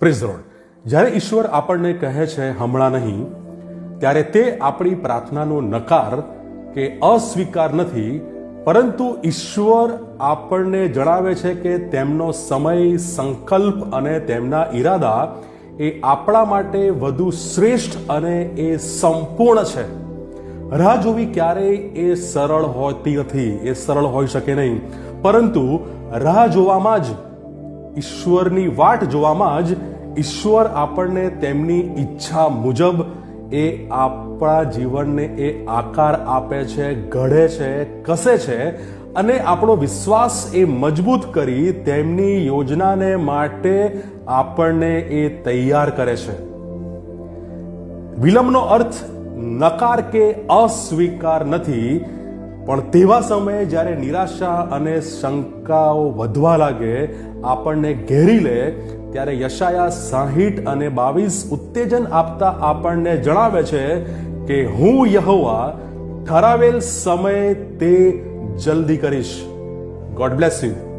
Praise road જ્યારે ઈશ્વર આપણને કહે છે, હમણાં નહીં, ત્યારે તે આપણી પ્રાર્થનાનો નકાર કે અસ્વીકાર નથી, પરંતુ ઈશ્વર આપણને જણાવે છે કે તેમનો સમય, સંકલ્પ અને તેમના ઈરાદા એ આપણા માટે વધુ શ્રેષ્ઠ અને એ સંપૂર્ણ છે. રાહ જોવી ક્યારેય એ સરળ હોતી નથી, એ સરળ હોઈ શકે નહીં. પરંતુ રાહ જોવામાં જ ઈશ્વરની વાટ જોવામાં જ ઈશ્વર આપણને તેમની ઈચ્છા મુજબ એ આપણા જીવનને એ આકાર આપે છે, ઘડે છે, કસે છે અને આપણો વિશ્વાસ એ મજબૂત કરી તેમની યોજનાને માટે આપણને એ તૈયાર કરે છે. વિલંબનો અર્થ નકાર કે અસ્વીકાર નથી પણ તેવા સમયે જ્યારે નિરાશા અને શંકાઓ વધવા લાગે, આપણને ઘેરી લે, ત્યારે યશાયા સાહીઠ અને બાવીસ ઉત્તેજન આપતા આપણને જણાવે છે કે, હું યહોવા, ઠરાવેલ સમય તે જલ્દી કરીશ. God bless you